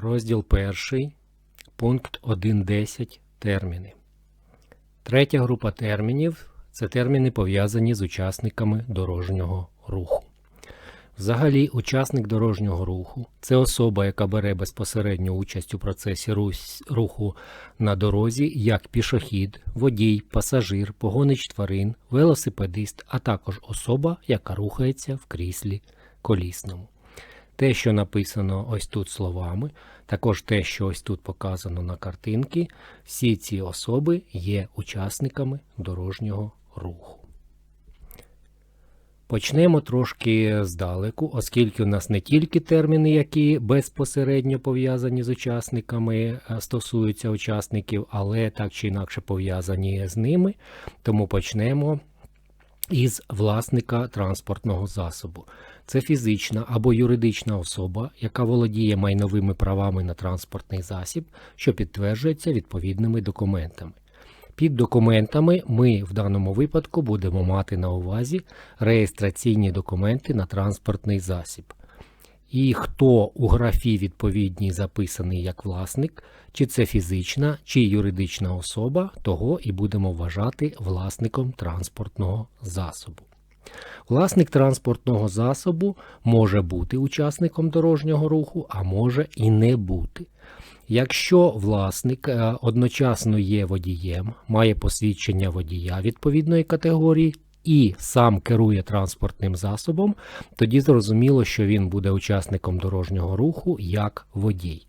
Розділ 1, пункт 1.10 терміни. Третя група термінів це терміни пов'язані з учасниками дорожнього руху. Взагалі, учасник дорожнього руху це особа, яка бере безпосередню участь у процесі руху на дорозі, як пішохід, водій, пасажир, погонич тварин, велосипедист, а також особа, яка рухається в кріслі колісному. Те, що написано ось тут словами, також те, що ось тут показано на картинці, всі ці особи є учасниками дорожнього руху. Почнемо трошки здалеку, оскільки у нас не тільки терміни, які безпосередньо пов'язані з учасниками, е, стосуються учасників, але так чи інакше пов'язані з ними. Тому почнемо із власника транспортного засобу. Це фізична або юридична особа, яка володіє майновими правами на транспортний засіб, що підтверджується відповідними документами. Під документами ми в даному випадку будемо мати на увазі реєстраційні документи на транспортний засіб. І хто у графі відповідній записаний як власник, чи це фізична, чи юридична особа, того і будемо вважати власником транспортного засобу. Власник транспортного засобу може бути учасником дорожнього руху, а може і не бути. Якщо власник е, одночасно є водієм, має посвідчення водія відповідної категорії і сам керує транспортним засобом, тоді зрозуміло, що він буде учасником дорожнього руху як водій.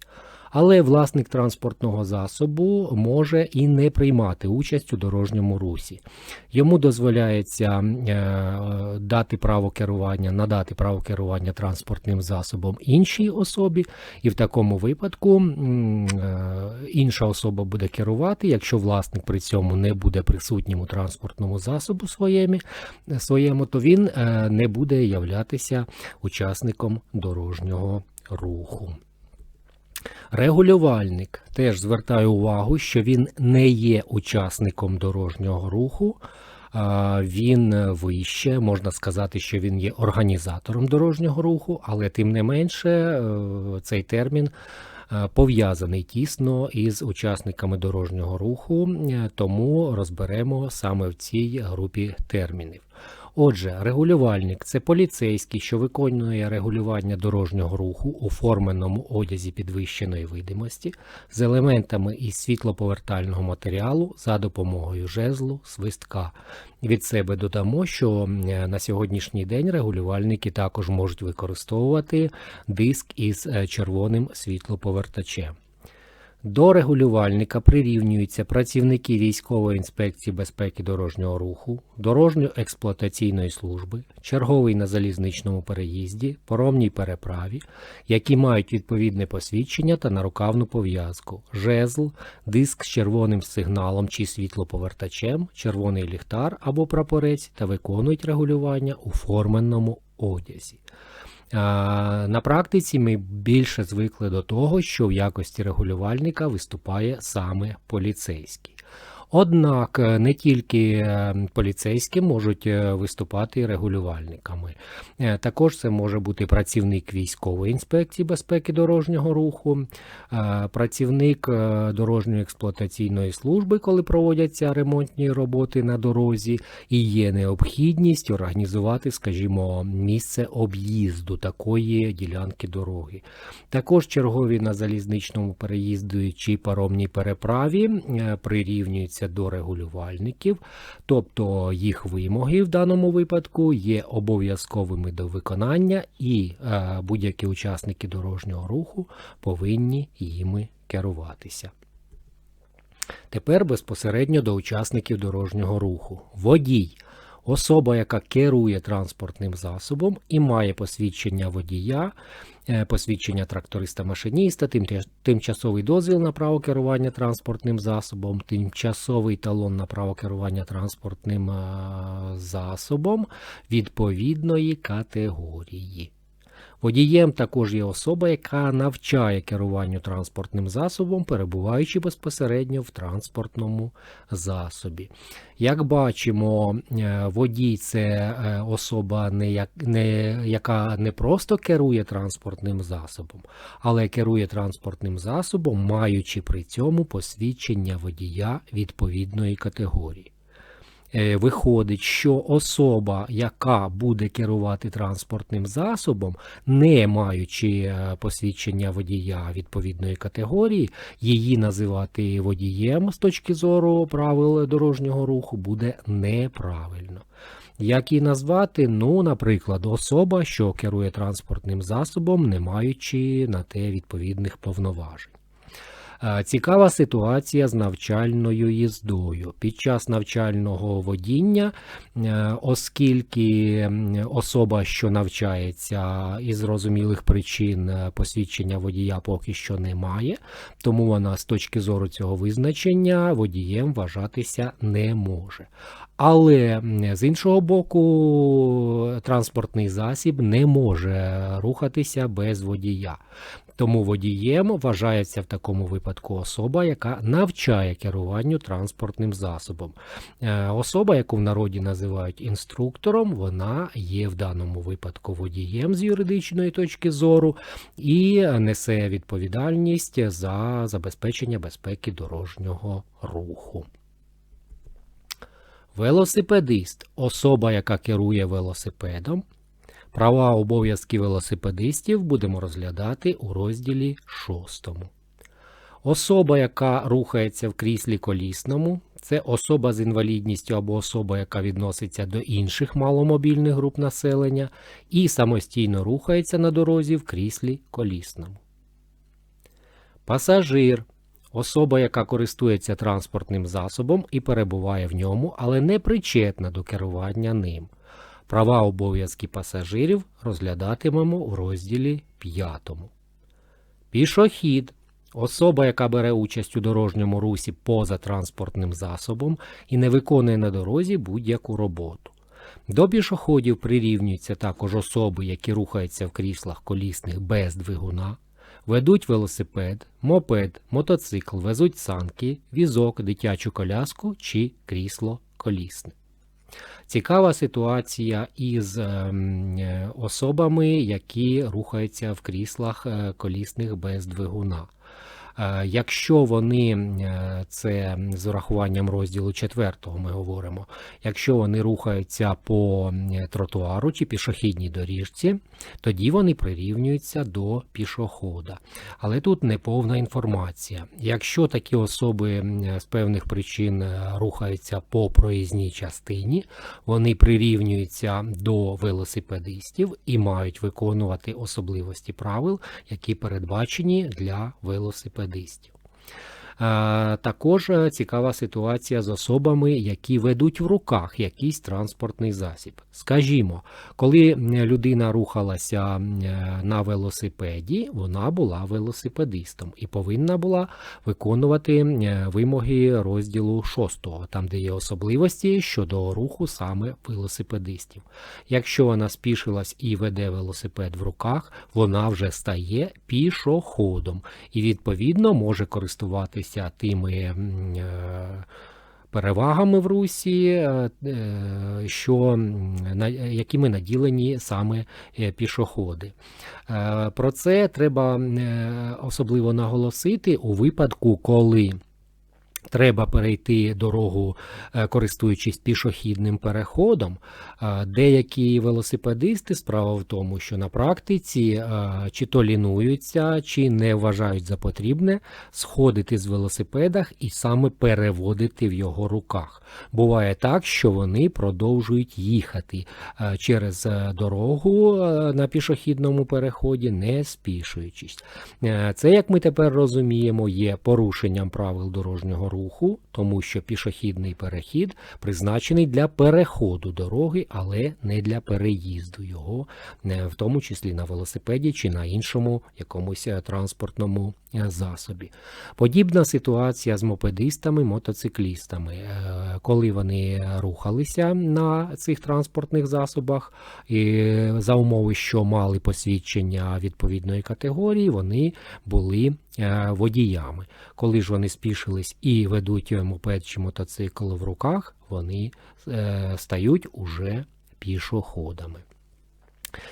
Але власник транспортного засобу може і не приймати участь у дорожньому русі. Йому дозволяється е, дати право керування, надати право керування транспортним засобом іншій особі, і в такому випадку е, інша особа буде керувати, якщо власник при цьому не буде присутнім у транспортному засобу своєму, своєму то він е, не буде являтися учасником дорожнього руху. Регулювальник теж звертає увагу, що він не є учасником дорожнього руху, він вище, можна сказати, що він є організатором дорожнього руху, але тим не менше е, цей термін е, пов'язаний тісно із учасниками дорожнього руху, е, тому розберемо саме в цій групі термінів. Отже, регулювальник це поліцейський, що виконує регулювання дорожнього руху у форменому одязі підвищеної видимості з елементами із світлоповертального матеріалу за допомогою жезлу, свистка. Від себе додамо, що на сьогоднішній день регулювальники також можуть використовувати диск із е, червоним світлоповертачем. До регулювальника прирівнюються працівники військової інспекції безпеки дорожнього руху, дорожньо-експлуатаційної служби, черговий на залізничному переїзді, поромній переправі, які мають відповідне посвідчення та нарукавну пов'язку, жезл, диск з червоним сигналом чи світлоповертачем, червоний ліхтар або прапорець та виконують регулювання у форменному одязі. На практиці ми більше звикли до того, що в якості регулювальника виступає саме поліцейський. Однак е, не тільки е, поліцейські можуть е, виступати регулювальниками. Також це може бути працівник військової інспекції безпеки дорожнього руху, працівник дорожньої експлуатаційної служби, коли проводяться ремонтні роботи на дорозі, і є необхідність організувати, скажімо, місце об'їзду такої ділянки дороги. Також чергові на залізничному переїзді чи паромній переправі е, прирівнюються до регулювальників, тобто їх вимоги в даному випадку є обов'язковими до виконання, і е, будь-які учасники дорожнього руху повинні їми керуватися. Тепер безпосередньо до учасників дорожнього руху. Водій особа, яка керує транспортним засобом і має посвідчення водія, посвідчення тракториста-машиніста, тимчасовий дозвіл на право керування транспортним засобом, тимчасовий талон на право керування транспортним е, засобом відповідної категорії. Водієм також є особа, яка навчає керуванню транспортним засобом, перебуваючи безпосередньо в транспортному засобі. Як бачимо, е, водій це е, особа, не як, не, яка не просто керує транспортним засобом, але керує транспортним засобом, маючи при цьому посвідчення водія відповідної категорії. Е, Виходить, що особа, яка буде керувати транспортним засобом, не маючи е, посвідчення водія відповідної категорії, її називати водієм з точки зору правил дорожнього руху буде неправильно. Як її назвати? Ну, наприклад, особа, що керує транспортним засобом, не маючи на те відповідних повноважень. Е, Цікава ситуація з навчальною їздою. Під час навчального водіння, е, оскільки особа, що навчається із зрозумілих причин е, посвідчення водія поки що не має, тому вона з точки зору цього визначення водієм вважатися не може. Але з іншого боку, транспортний засіб не може рухатися без водія. Тому водієм вважається в такому випадку особа, яка навчає керуванню транспортним засобом. Е, Особа, яку в народі називають інструктором, вона є в даному випадку водієм з юридичної точки зору і несе відповідальність за забезпечення безпеки дорожнього руху. Велосипедист особа, яка керує велосипедом. Права обов'язки велосипедистів будемо розглядати у розділі 6. Особа, яка рухається в кріслі колісному, це особа з інвалідністю або особа, яка відноситься до інших маломобільних груп населення і самостійно рухається на дорозі в кріслі колісному. Пасажир особа, яка користується транспортним засобом і перебуває в ньому, але не причетна до керування ним. Права обов'язки пасажирів розглядатимемо у розділі 5. Пішохід особа, яка бере участь у дорожньому русі поза транспортним засобом і не виконує на дорозі будь-яку роботу. До пішоходів прирівнюються також особи, які рухаються в кріслах колісних без двигуна, ведуть велосипед, мопед, мотоцикл, везуть санки, візок, дитячу коляску чи крісло колісне. Цікава ситуація із ем, е, особами, які рухаються в кріслах е, колісних без двигуна. Е, Якщо вони е, це з урахуванням розділу 4 ми говоримо, якщо вони рухаються по тротуару чи пішохідній доріжці, тоді вони прирівнюються до пішохода. Але тут неповна інформація. Якщо такі особи з певних причин е, рухаються по проїзній частині, вони прирівнюються до велосипедистів і мають виконувати особливості правил, які передбачені для велосипедистів. Е, Також е, цікава ситуація з особами, які ведуть в руках якийсь транспортний засіб. Скажімо, коли людина рухалася е, на велосипеді, вона була велосипедистом і повинна була виконувати е, вимоги розділу 6, там де є особливості щодо руху саме велосипедистів. Якщо вона спішилась і веде велосипед в руках, вона вже стає пішоходом і відповідно може користуватися тими е, перевагами в русі, е, е, що якими наділені саме пішоходи. Про це треба особливо наголосити у випадку, коли Треба перейти дорогу, е, користуючись пішохідним переходом. Е, Деякі велосипедисти справа в тому, що на практиці е, чи то лінуються, чи не вважають за потрібне сходити з велосипедах і саме переводити в його руках. Буває так, що вони продовжують їхати через дорогу на пішохідному переході, не спішуючись. Це, як ми тепер розуміємо, є порушенням правил дорожнього руху руху, тому що пішохідний перехід призначений для переходу дороги, але не для переїзду його, в тому числі на велосипеді чи на іншому якомусь е, транспортному е, засобі. Подібна ситуація з мопедистами, мотоциклістами. Е, Коли вони рухалися на цих транспортних засобах, і за умови, що мали посвідчення відповідної категорії, вони були водіями. Коли ж вони спішились і ведуть мопед чи мотоцикл в руках, вони е, стають уже пішоходами.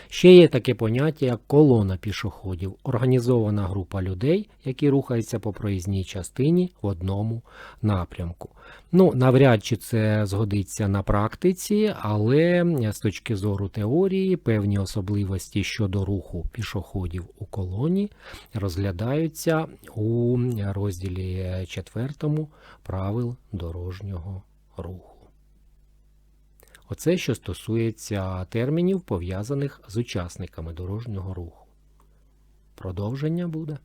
Ще є таке поняття, як колона пішоходів, організована група людей, які рухаються по проїзній частині в одному напрямку. Ну, навряд чи це згодиться на практиці, але з точки зору теорії певні особливості щодо руху пішоходів у колоні розглядаються у розділі 4 правил дорожнього руху. Оце що стосується термінів, пов'язаних з учасниками дорожнього руху. Продовження буде.